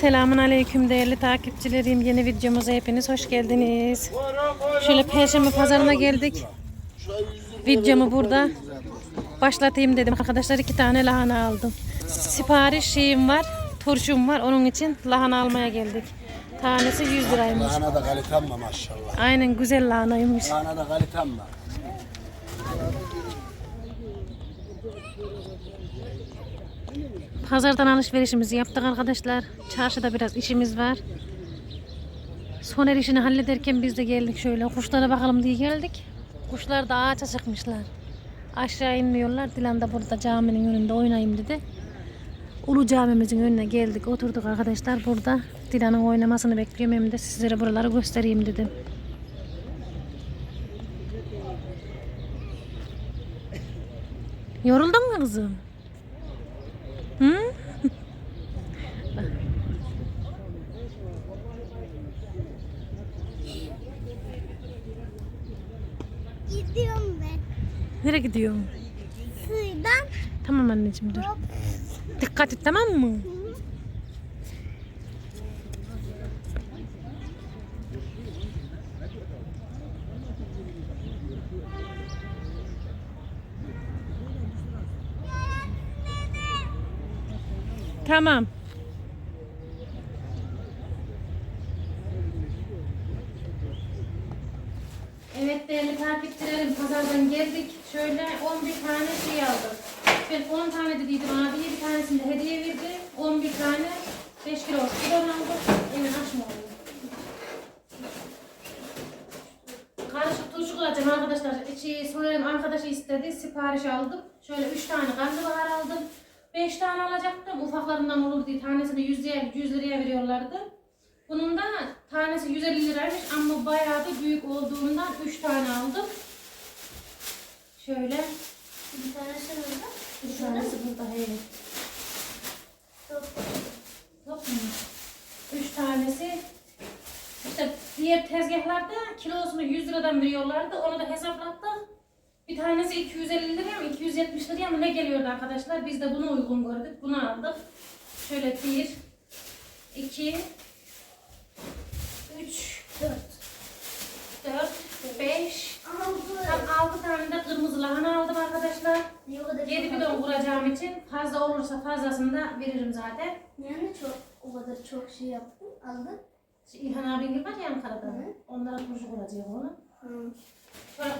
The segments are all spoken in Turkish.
Selamun Aleyküm değerli takipçilerim. Yeni videomuza hepiniz hoş geldiniz. Şöyle Perşembe pazarına geldik. Videomu burada başlatayım dedim. Arkadaşlar iki tane lahana aldım. Sipariş şeyim var, turşum var. Onun için lahana almaya geldik. Tanesi 100 liraymış. Lahana da kalitem maşallah? Aynen güzel lahanaymış. Lahana da kalitem Pazardan alışverişimizi yaptık arkadaşlar. Çarşıda biraz işimiz var. Soner işini hallederken biz de geldik şöyle. Kuşlara bakalım diye geldik. Kuşlar da ağaça çıkmışlar. Aşağı inmiyorlar. Dilan da burada caminin önünde oynayayım dedi. Ulu camimizin önüne geldik. Oturduk arkadaşlar burada. Dilan'ın oynamasını bekliyorum. Hem de sizlere buraları göstereyim dedim. Yoruldun mu kızım? Hı? Gidiyorum ben. Nereye gidiyorsun? Suydan Tamam anneciğim dur. hop. Dikkat et tamam mı? Tamam. Evet değerli takipçilerim pazardan geldik. Şöyle 11 tane şey aldım. Ben 10 tane dediydim abiye bir tanesini de hediye verdi. 11 tane 5 kilo bidon aldım. Hemen açma oluyor. Karışık turşu kılacağım arkadaşlar. İçi Soner'in arkadaşı istedi. Sipariş aldım. Şöyle 3 tane karnabahar aldım. 5 tane alacaktım. Ufaklarından olur diye. Tanesini 100 liraya, 100 liraya veriyorlardı. Bunun da tanesi 150 liraymış ama bayağı da büyük olduğundan 3 tane aldım. Şöyle. Bir tanesi burada. Bir tanesi burada hey. Top. Top mu? Üç tanesi. İşte diğer tezgahlarda kilosunu 100 liradan veriyorlardı. Onu da hesaplattık. Bir tanesi 250 liraya mı 270 liraya mı ne geliyordu arkadaşlar? Biz de bunu uygun gördük. Bunu aldık. Şöyle bir, iki, üç, dört. Dört, beş, Aldı. tam altı tane de kırmızı lahana aldım arkadaşlar. Niye o kadar 7 çok bidon aldın? vuracağım için fazla olursa fazlasını da veririm zaten. Yani çok o kadar çok şey yaptın aldın. Şu İlhan abin var ya Ankara'da. Hı. Onlara turşu kuracak onu. Hı.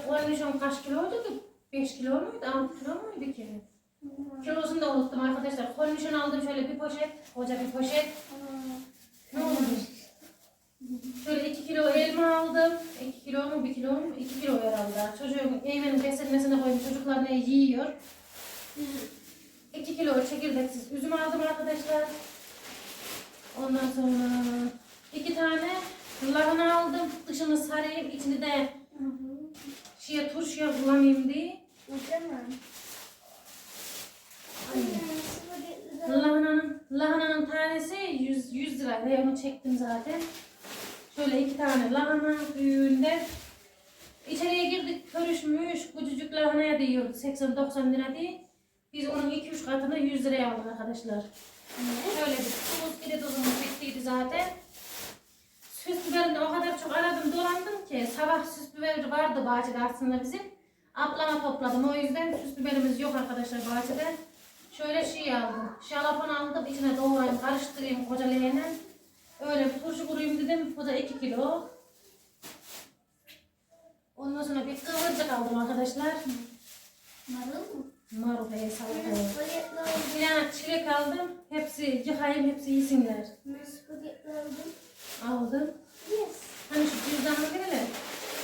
Koymuşum kaç kiloydu ki? 5 kilo muydu? 6 kilo muydu ki? Kilosunu da unuttum arkadaşlar. Koymuşun aldım şöyle bir poşet. Koca bir poşet. Ne oldu? Şöyle 2 kilo elma aldım. 2 kilo mu 1 kilo mu? 2 kilo herhalde. Çocuğun eymenin beslenmesine koymuş. Çocuklar ne yiyor? 2 kilo çekirdeksiz üzüm aldım arkadaşlar. Ondan sonra iki tane lahana aldım. Dışını sarayım, içini de şeye turşuya kullanayım diye. Lahananın, lahananın tanesi 100, 100 lira. Onu çektim zaten. Şöyle iki tane lahana büyüğünde. İçeriye girdik, körüşmüş, küçücük lahanaya diyordu 80-90 lira diye. Biz onun 2-3 katını 100 liraya aldık arkadaşlar. Şöyle bir tuz, bir de tuzumuz bittiydi zaten. Süs biberini o kadar çok aradım dolandım ki sabah süs biberi vardı bahçede aslında bizim. Ablama topladım o yüzden süs biberimiz yok arkadaşlar bahçede. Şöyle şey aldım. Şalapon aldım içine doğrayayım karıştırayım koca leğene. Öyle turşu kurayım dedim. Bu da 2 kilo. Ondan sonra bir kıvırcık aldım arkadaşlar. Marul mu? Marul ve salata. Tane çilek aldım. Hepsi yıkayayım hepsi yesinler. Spagetti aldım. Aldım. Yes. Hani şu cüzdanımı böyle.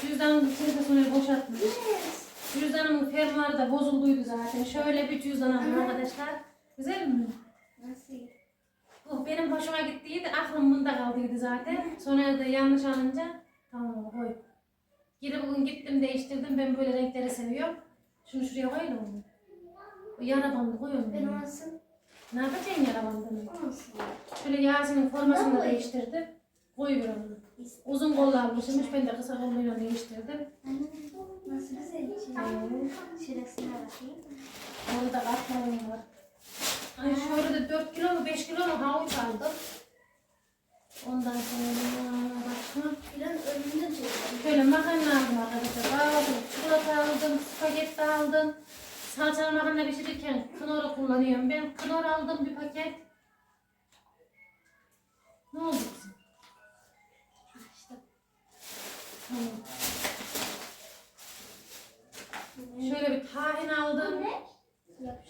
Cüzdanın içinde sonra boşaltmış. Yes. Cüzdanımın fermuarı da bozulduydu zaten. Şöyle bir cüzdan aldım arkadaşlar. Güzel mi? Nasıl? Bu benim hoşuma gittiydi. Aklım bunda kaldıydı zaten. Sonra da yanlış alınca tamam koy. Geri bugün gittim değiştirdim. Ben böyle renkleri seviyorum. Şunu şuraya koyalım mı? O yara bandı koyuyorum. Ben Ben olsun. ne yapacaksın yara bandını? Olsun. Şöyle Yasin'in formasını da değiştirdim. Koy bir onu. Uzun kollu almışım. Ben de kısa kolluyla değiştirdim. Nasıl güzel. Şurasına bakayım. Orada da katlarım var. Ay şöyle de 4 kilo mu 5 kilo mu havuç aldım. Ondan sonra başka. Plan önünde çekiyor. Şöyle makarna aldım arkadaşlar. Aldım, çikolata aldım, spagetti aldım. Salçalı makarna pişirirken knorr kullanıyorum. Ben knorr aldım bir paket. Ne oldu kızım? İşte Tamam. Şöyle bir tahin aldım. yap.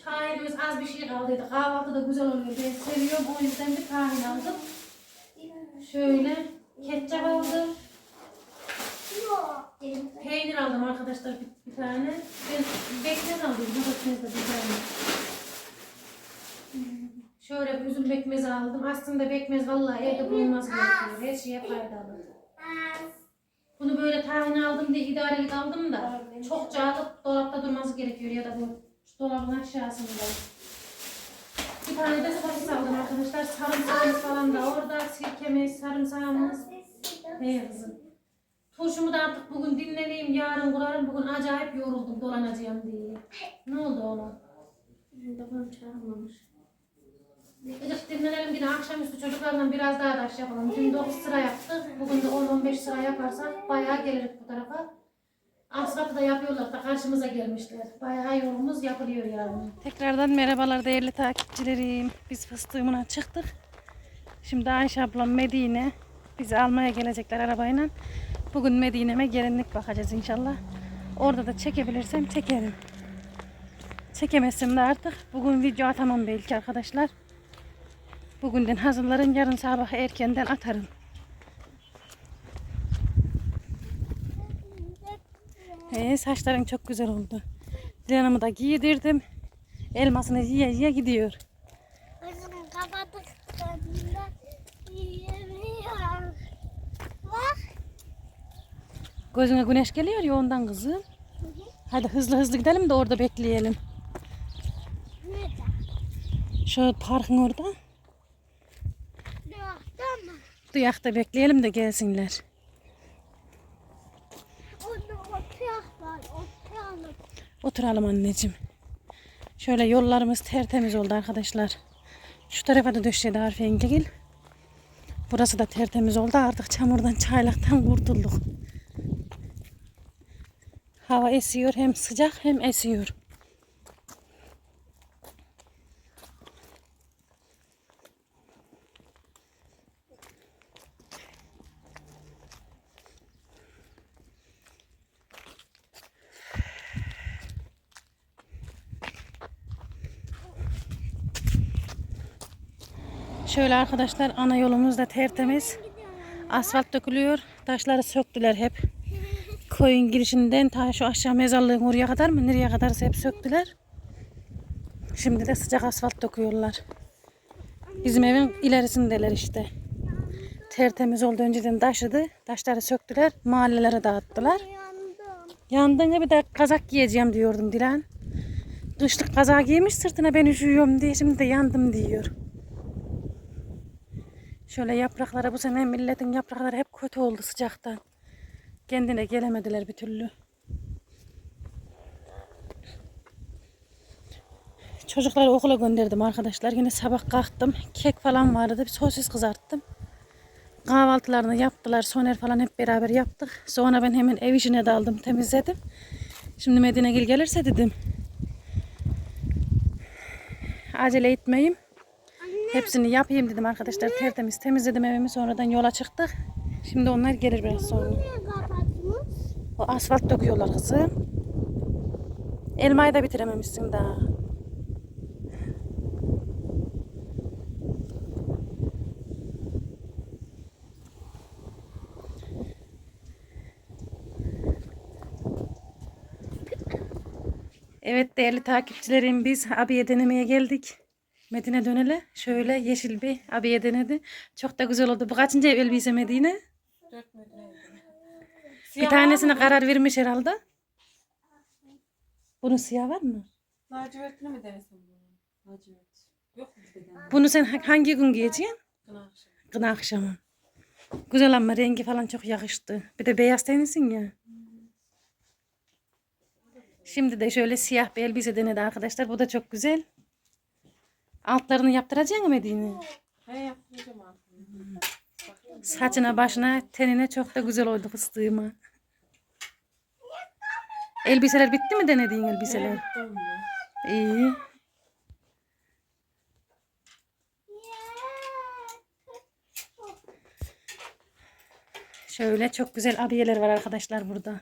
Tahinimiz az bir şey kaldıydı. Kahvaltıda güzel oluyor. Ben seviyorum. O yüzden bir tahin aldım. Şöyle ketçap aldım. Peynir aldım arkadaşlar bir, bir tane. Ben bekmez aldım. Domatesle bir tane. Şöyle üzüm bekmezi aldım. Aslında bekmez vallahi evde bulunmaz gerekiyor. Her şeye faydalı. Bunu böyle tahin aldım diye idarelik aldım da çok alıp dolapta durması gerekiyor ya da bu dolabın aşağısında. Bir tane de sosis aldım arkadaşlar. Sarımsağımız falan da orada. Sirkemiz, sarımsağımız. Ne kızım? Turşumu da artık bugün dinleneyim, yarın kurarım. Bugün acayip yoruldum dolanacağım diye. Ne oldu ona? Babam çağırmamış. Gıcık dinlenelim yine akşamüstü çocuklarla biraz daha taş yapalım. Dün 9 sıra yaptık. Bugün de 10-15 sıra yaparsak bayağı geliriz bu tarafa. Asfaltı da yapıyorlar da karşımıza gelmişler. Bayağı yolumuz yapılıyor yani. Tekrardan merhabalar değerli takipçilerim. Biz fıstığımına çıktık. Şimdi Ayşe ablam Medine bizi almaya gelecekler arabayla. Bugün Medine'me gelinlik bakacağız inşallah. Orada da çekebilirsem çekerim. Çekemezsem de artık bugün video atamam belki arkadaşlar. Bugünden hazırlarım. Yarın sabah erkenden atarım. Ee, saçların çok güzel oldu. Dilanımı da giydirdim. Elmasını yiye yiye gidiyor. Gözünü kapattıklarında yiyemiyor. Bak. Gözüne güneş geliyor ya ondan kızım. Hadi hızlı hızlı gidelim de orada bekleyelim. Nerede? Şu parkın orada. Yok tamam. Duyakta bekleyelim de gelsinler. Onu otuyak var. Otuyalım. Oturalım anneciğim. Şöyle yollarımız tertemiz oldu arkadaşlar. Şu tarafa da döşedi Arif Engegil. Burası da tertemiz oldu. Artık çamurdan, çaylaktan kurtulduk. Hava esiyor. Hem sıcak hem esiyor. Şöyle arkadaşlar ana yolumuz da tertemiz. Asfalt dökülüyor. Taşları söktüler hep. Koyun girişinden ta şu aşağı mezarlığın oraya kadar mı nereye kadar hep söktüler. Şimdi de sıcak asfalt döküyorlar. Bizim evin ilerisindeler işte. Tertemiz oldu önceden taşıdı. Taşları söktüler. Mahallelere dağıttılar. Yandım. Yandığında bir de kazak giyeceğim diyordum Dilan. Kışlık kazak giymiş sırtına ben üşüyorum diye şimdi de yandım diyor. Şöyle yapraklara bu sene milletin yaprakları hep kötü oldu sıcaktan. Kendine gelemediler bir türlü. Çocukları okula gönderdim arkadaşlar. Yine sabah kalktım. Kek falan vardı. Bir sosis kızarttım. Kahvaltılarını yaptılar. Soner falan hep beraber yaptık. Sonra ben hemen ev işine daldım. Temizledim. Şimdi Medine Gil gelirse dedim. Acele etmeyeyim. Hepsini yapayım dedim arkadaşlar. Tertemiz temizledim evimi. Sonradan yola çıktık. Şimdi onlar gelir biraz sonra. O asfalt döküyorlar kızım. Elmayı da bitirememişsin daha. Evet değerli takipçilerim biz abiye denemeye geldik. Medine dönele şöyle yeşil bir abiye denedi. Çok da güzel oldu. Bu kaçıncı elbise Medine? Bir tanesine karar vermiş herhalde. Bunun siyah var mı? Lacivertini mi denesem bunu? Lacivert. Yok mu gene? Bunu sen ha- hangi gün giyeceksin? Kına akşamı. Kına akşamı. Güzel ama rengi falan çok yakıştı. Bir de beyaz tenlisin ya. Şimdi de şöyle siyah bir elbise denedi arkadaşlar. Bu da çok güzel. Altlarını yaptıracaksın mı Medine? He yaptıracağım. Bak Saçına, başına, tenine çok da güzel oldu fıstığıma. Elbiseler bitti mi denediğin elbiseler? İyi. Şöyle çok güzel abiyeler var arkadaşlar burada.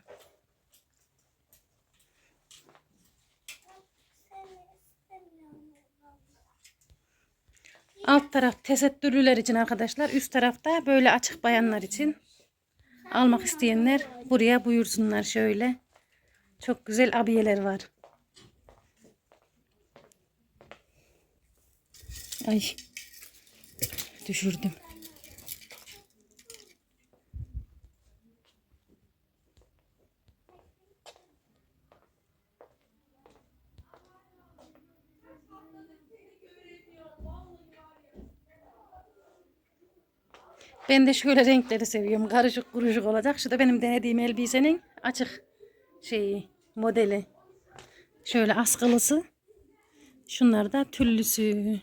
Taraf tesettürlüler için arkadaşlar. Üst tarafta böyle açık bayanlar için. Almak isteyenler buraya buyursunlar şöyle. Çok güzel abiyeler var. Ay. Düşürdüm. Ben de şöyle renkleri seviyorum. Karışık kuruşuk olacak. Şu da benim denediğim elbisenin açık şeyi, modeli. Şöyle askılısı. Şunlar da tüllüsü.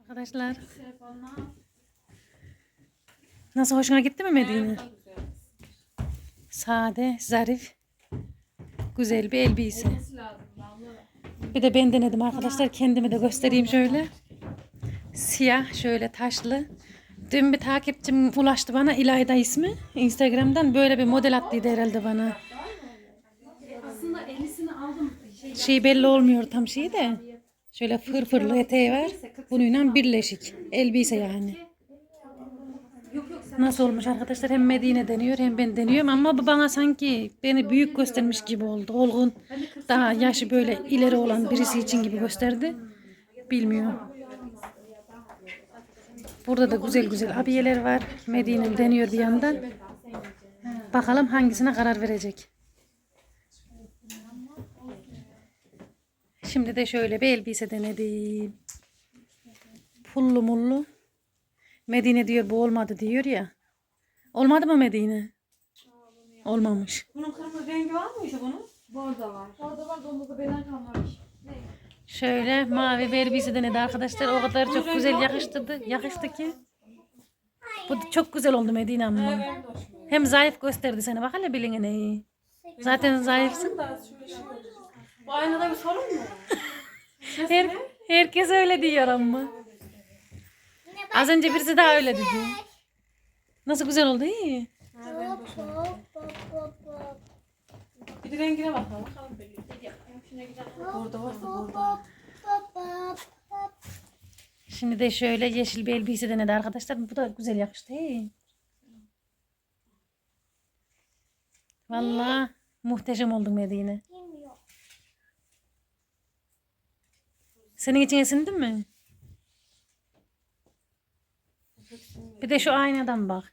Arkadaşlar. Nasıl hoşuna gitti mi Medine? Sade, zarif, güzel bir elbise. Bir de ben denedim arkadaşlar. Kendimi de göstereyim şöyle. Siyah şöyle taşlı. Dün bir takipçim ulaştı bana İlayda ismi. Instagram'dan böyle bir model attıydı herhalde bana. Aslında ellisini aldım. Şey, Şey belli olmuyor tam şeyi de. Şöyle fırfırlı eteği var. Bununla birleşik. Elbise yani. Nasıl olmuş arkadaşlar? Hem Medine deniyor hem ben deniyorum ama bu bana sanki beni büyük göstermiş gibi oldu. Olgun daha yaşı böyle ileri olan birisi için gibi gösterdi. Bilmiyorum. Burada da güzel güzel abiyeler var. Medine'm deniyor bir yandan. Bakalım hangisine karar verecek. Şimdi de şöyle bir elbise denedim. Pullu mullu. Medine diyor bu olmadı diyor ya. Olmadı mı Medine? Olmamış. Bunun kırmızı rengi var mıydı bunun? Bordo var. Bordo var, domuzda belen kalmamış. Şöyle mavi elbise denedi arkadaşlar. O kadar çok güzel yakıştırdı. Yakıştı ki. Bu çok güzel oldu Medine gitti. Hem zayıf gösterdi seni. Bak hele biline iyi. Zaten zayıfsın. Bu aynada bir sorun mu? Her, herkes öyle diyor ama. Az önce birisi daha öyle dedi. Nasıl güzel oldu iyi. Bir de rengine bakalım. Bakalım birlikte. Bordo varsa bordo. Şimdi de şöyle yeşil bir elbise denedi arkadaşlar. Bu da güzel yakıştı. iyi. Vallahi muhteşem oldun Medine. Senin için esindin mi? Bir de şu aynadan bak.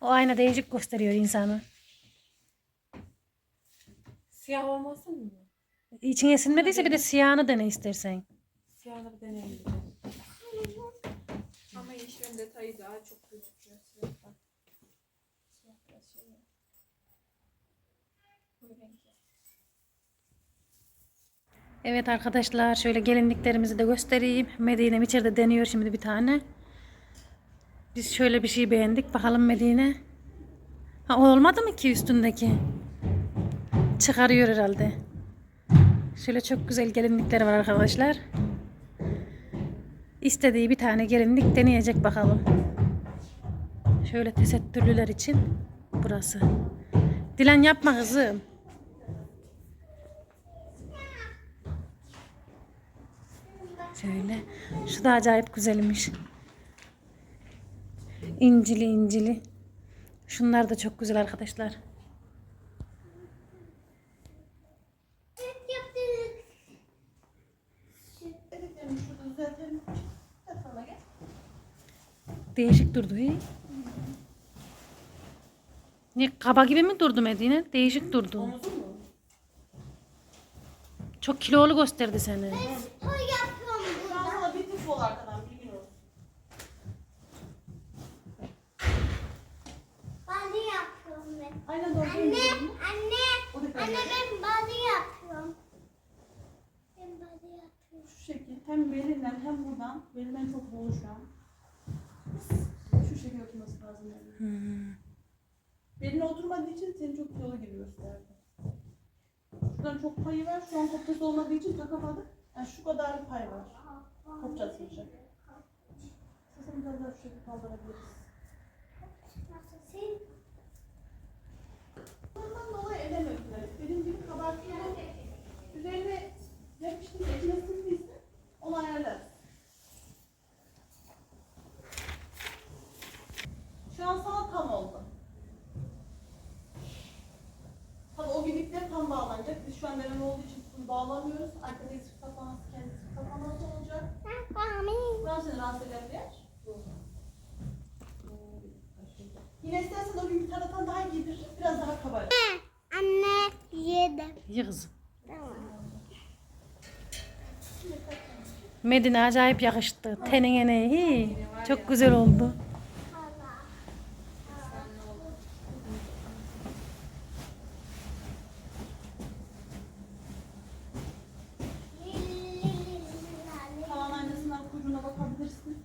O ayna değişik gösteriyor insanı. Siyah olmasın mı? İçin esinmediyse bir de siyahını dene istersen. Siyahını bir deneyelim. Ama yeşilin detayı daha çok gözüküyor siyahtan. Evet arkadaşlar şöyle gelinliklerimizi de göstereyim. Medine'm içeride deniyor şimdi bir tane. Biz şöyle bir şey beğendik. Bakalım Medine. Ha olmadı mı ki üstündeki? Çıkarıyor herhalde. Şöyle çok güzel gelinlikler var arkadaşlar. İstediği bir tane gelinlik deneyecek bakalım. Şöyle tesettürlüler için burası. Dilan yapma kızım. Şöyle. Şu da acayip güzelmiş. İncili incili. Şunlar da çok güzel arkadaşlar. Değişik durdu. He? Ne kaba gibi mi durdu Medine? Değişik durdu. Çok kilolu gösterdi seni. Sana bir tık ol arkadan bilmiyorum. Bali yapıyorum ben. Aynen doğru. Anne, anne, anne ben bali yapıyorum. Ben bali yapıyorum. Şu şekil hem belinden hem buradan. Belinden çok bol şu an. Şu şekil oturması lazım yani. Hmm. Beline oturmadığı için seni çok yola gibi gösterdi. Şuradan çok payı var. Şu an kopçası olmadığı için takamadık. Yani şu kadar pay var. Kopçası olacak. Sesini biraz daha şu şekilde kaldırabiliriz. Bundan dolayı edemediler. Dediğim gibi kabartmalı. Üzerine yapıştı, içine sıktıysa onu ayarlarız. Şu an sana tam oldu. Tabii o birlikte tam bağlanacak. Biz şu an deneme olduğu için bunu bağlamıyoruz. Arkada isip kapanması, kendi isip kapanması olacak. Ben seni rahatsız eden bir yer. Yine istersen o gün bir taraftan daha giydir. Biraz daha kabarır. Anne yedim. İyi kızım. Tamam. Medine acayip yakıştı. Tenine ne? iyi. Çok güzel oldu. Kalan aynasından kuyruğuna bakabilirsin.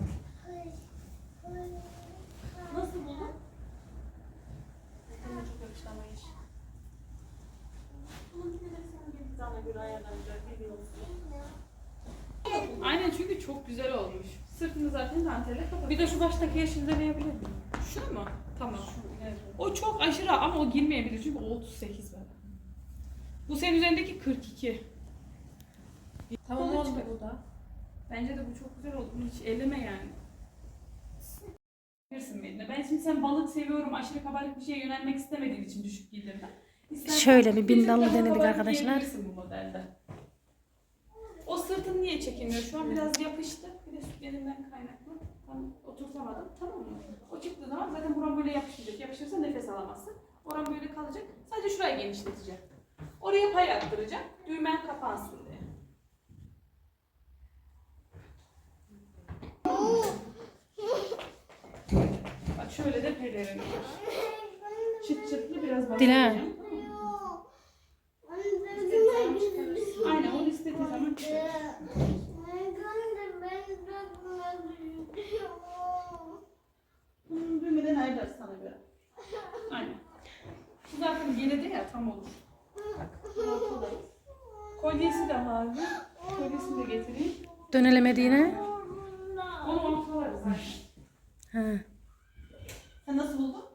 Nasıl buldun? Bana çok yakıştı ama iş. Bunun bir de sana bir tane göre ayarlanacak bir olsun. Aynen çünkü çok güzel olmuş. Sırtını zaten dantelle kapat. Bir de şu baştaki yeşil deneyebilir miyim? Şunu mu? Tamam. O çok aşırı ama o girmeyebilir çünkü o 38 var. Bu senin üzerindeki 42. Tamam oldu bu da. Bence de bu çok güzel oldu. Hiç eleme yani. Bilirsin beni. Ben şimdi sen balık seviyorum, aşırı kabarık bir şeye yönelmek istemediğin için düşük giydirdim. Şöyle bir bindallı denedik arkadaşlar. bu modelde. Niye çekilmiyor? Şu an biraz yapıştı. Bir de sütlerinden kaynaklı. Tam oturtamadım. Tamam mı? O çıktığı zaman zaten buram böyle yapışacak. Yapışırsa nefes alamazsın. Oran böyle kalacak. Sadece şurayı genişleteceğim. Oraya pay attıracağım. Düğmen kapansın diye. Bak şöyle de pelerin var. Çıt çıtlı biraz Dilan. bastıracağım. Aynen onu istediği zaman çıkar. Bunun düğmeden ayarlarız sana göre. Aynen. Bu zaten geledi ya tam olur. Bak. ortadayız. Kolyesi de vardı. Kolyesini de getireyim. Dönelim Medine. Onu ortalarız zaten. Ha. Sen nasıl buldun?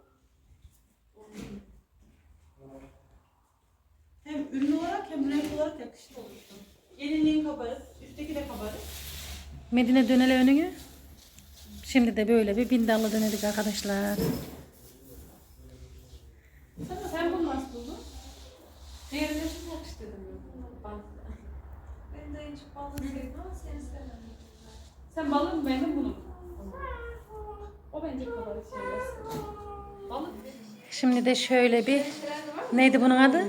Hem ürün olarak hem renk olarak yakışıklı oluştu. Gelinliğin kabarık, üstteki de kabarık. Medine dönele önünü. Şimdi de böyle bir bindallı denedik arkadaşlar. Sen, sen bunu nasıl buldun? Diğerine çok yakıştı dedim. Ben de hiç balık sevmem ama seni sevmem. Sen balık mı beğendin bunu mu? O bence kabarık şeyler. Balık. Şimdi de şöyle bir neydi bunun adı?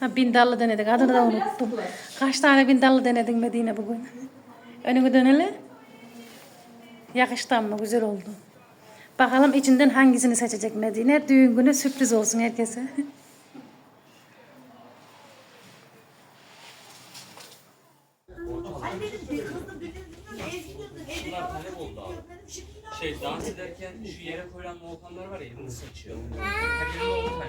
Ha bindallı denedik. Adını da unuttum. Kaç tane bindallı denedin Medine bugün? Önünü dönele. Yakıştı ama güzel oldu. Bakalım içinden hangisini seçecek Medine. Düğün günü sürpriz olsun herkese. Bunlar talep oldu abi. Şey ederken şu yere koyulan volkanlar var ya elini sıçıyor. Her yerinde oldu tane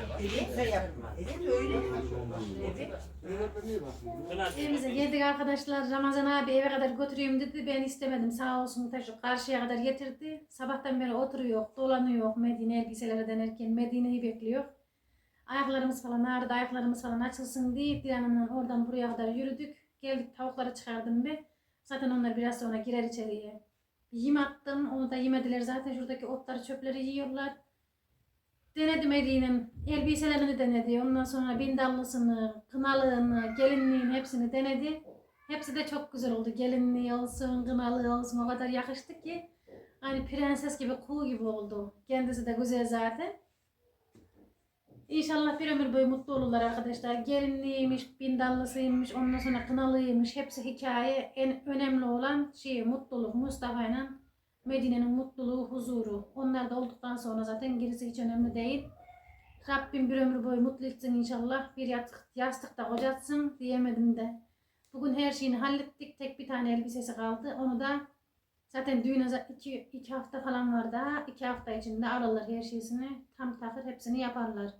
var. Pınar, Evimize geldik arkadaşlar. Ramazan abi eve kadar götüreyim dedi. Ben istemedim. Sağ olsun taşı karşıya kadar getirdi. Sabahtan beri oturuyor, dolanıyor Medine elbiseleri denerken Medine'yi bekliyor. Ayaklarımız falan ağrıdı, ayaklarımız falan açılsın diye Dilan'ımla oradan buraya kadar yürüdük. Geldik tavukları çıkardım bir. Zaten onlar biraz sonra girer içeriye. Yem attım. Onu da yemediler. Zaten şuradaki otları çöpleri yiyorlar. Denedi Medine'nin elbiselerini denedi. Ondan sonra bindallısını, kınalığını, gelinliğini hepsini denedi. Hepsi de çok güzel oldu. Gelinliği olsun, kınalığı olsun o kadar yakıştı ki. Hani prenses gibi, kuğu gibi oldu. Kendisi de güzel zaten. İnşallah bir ömür boyu mutlu olurlar arkadaşlar. Gelinliğiymiş, bindallısıymış, ondan sonra kınalıymış. Hepsi hikaye. En önemli olan şey mutluluk. Mustafa ile Medine'nin mutluluğu, huzuru. Onlar da olduktan sonra zaten gerisi hiç önemli değil. Rabbim bir ömür boyu mutlu etsin inşallah. Bir yastık, yastıkta kocatsın diyemedim de. Bugün her şeyini hallettik. Tek bir tane elbisesi kaldı. Onu da zaten düğüne iki, iki hafta falan var daha. iki hafta içinde alırlar her şeysini. Tam takır hepsini yaparlar.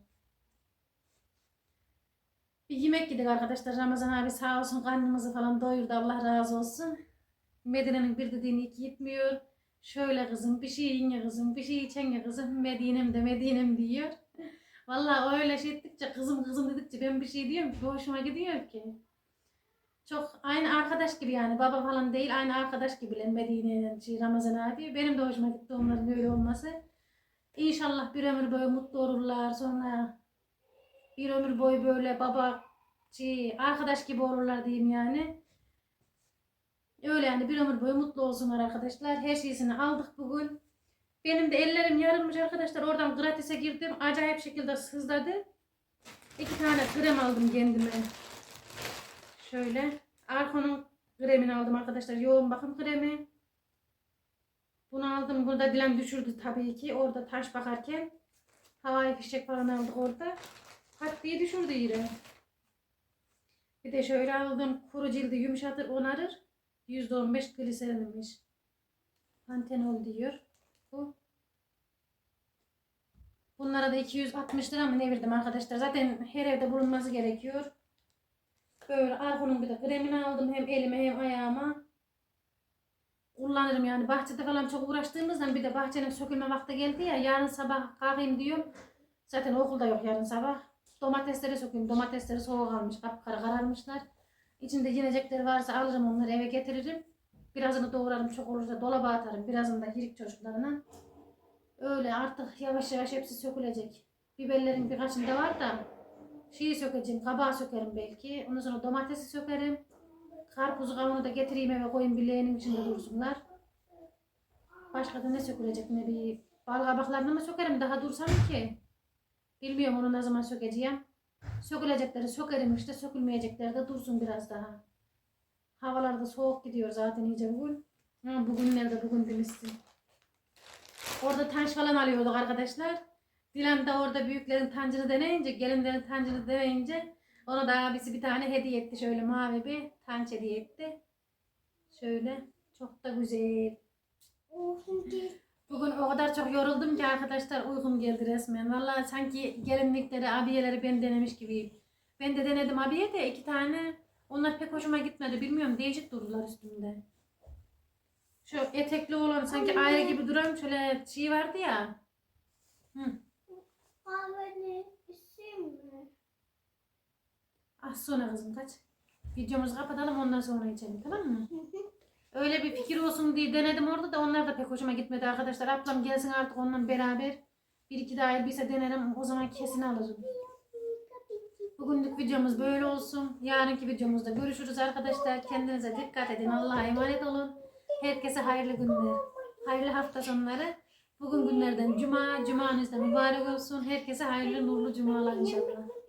Bir yemek yedik arkadaşlar. Ramazan abi sağ olsun karnımızı falan doyurdu. Allah razı olsun. Medine'nin bir dediğini iki gitmiyor. Şöyle kızım bir şey yiyin ya kızım bir şey içen ya kızım Medine'm de Medine'm diyor. Vallahi öyle şey ettikçe kızım kızım dedikçe ben bir şey diyorum ki hoşuma gidiyor ki. Çok aynı arkadaş gibi yani baba falan değil aynı arkadaş gibi Medine'nin şey, Ramazan abi. Benim de hoşuma gitti onların öyle olması. İnşallah bir ömür boyu mutlu olurlar sonra bir ömür boyu böyle baba şey, arkadaş gibi olurlar diyeyim yani. Öyle yani bir ömür boyu mutlu olsunlar arkadaşlar. Her şeysini aldık bugün. Benim de ellerim yarılmış arkadaşlar. Oradan gratis'e girdim. Acayip şekilde sızladı. İki tane krem aldım kendime. Şöyle. Arko'nun kremini aldım arkadaşlar. Yoğun bakım kremi. Bunu aldım. Bunu da Dilan düşürdü tabii ki. Orada taş bakarken. Havai fişek falan aldık orada. Pat diye düşürdü yine. Bir de şöyle aldım. Kuru cildi yumuşatır onarır. %15 gliserinmiş. Pantenol diyor. Bu. Bunlara da 260 lira mı ne verdim arkadaşlar. Zaten her evde bulunması gerekiyor. Böyle Arko'nun bir de kremini aldım. Hem elime hem ayağıma. Kullanırım yani. Bahçede falan çok uğraştığımızdan bir de bahçenin sökülme vakti geldi ya. Yarın sabah kalkayım diyorum. Zaten okulda yok yarın sabah. Domatesleri sökeyim. Domatesleri soğuk almış. Kapkara kararmışlar. İçinde yenecekleri varsa alırım onları eve getiririm. Birazını doğrarım çok olursa dolaba atarım. Birazını da yirik çocuklarına. Öyle artık yavaş yavaş hepsi sökülecek. Biberlerin birkaçında var da şeyi sökeceğim. Kabağı sökerim belki. Ondan sonra domatesi sökerim. Karpuzu kavunu da getireyim eve koyayım bir leğenin içinde dursunlar. Başka da ne sökülecek ne bir bal kabaklarını mı sökerim daha dursam ki. Bilmiyorum onu ne zaman sökeceğim. Sökülecekleri sökerim işte sökülmeyecekleri de dursun biraz daha. Havalar da soğuk gidiyor zaten iyice bugün. Ha, bugün nerede bugün demişsin. Orada tanş falan alıyorduk arkadaşlar. Dilan da orada büyüklerin tancını deneyince, gelinlerin tancını deneyince ona da abisi bir tane hediye etti. Şöyle mavi bir tanç hediye etti. Şöyle. Çok da güzel. Bugün o kadar çok yoruldum ki arkadaşlar uykum geldi resmen. Vallahi sanki gelinlikleri, abiyeleri ben denemiş gibiyim. Ben de denedim abiye de iki tane. Onlar pek hoşuma gitmedi. Bilmiyorum değişik durdular üstümde. Şu etekli olan sanki ayrı gibi duran şöyle şey vardı ya. Hı. Mi? Az sonra kızım kaç. Videomuzu kapatalım ondan sonra içelim tamam mı? Öyle bir fikir olsun diye denedim orada da onlar da pek hoşuma gitmedi arkadaşlar. Ablam gelsin artık onunla beraber. Bir iki daha elbise denerim o zaman kesin alırım. Bugünlük videomuz böyle olsun. Yarınki videomuzda görüşürüz arkadaşlar. Kendinize dikkat edin. Allah'a emanet olun. Herkese hayırlı günler. Hayırlı hafta sonları. Bugün günlerden cuma. Cumanız da mübarek olsun. Herkese hayırlı nurlu cumalar inşallah.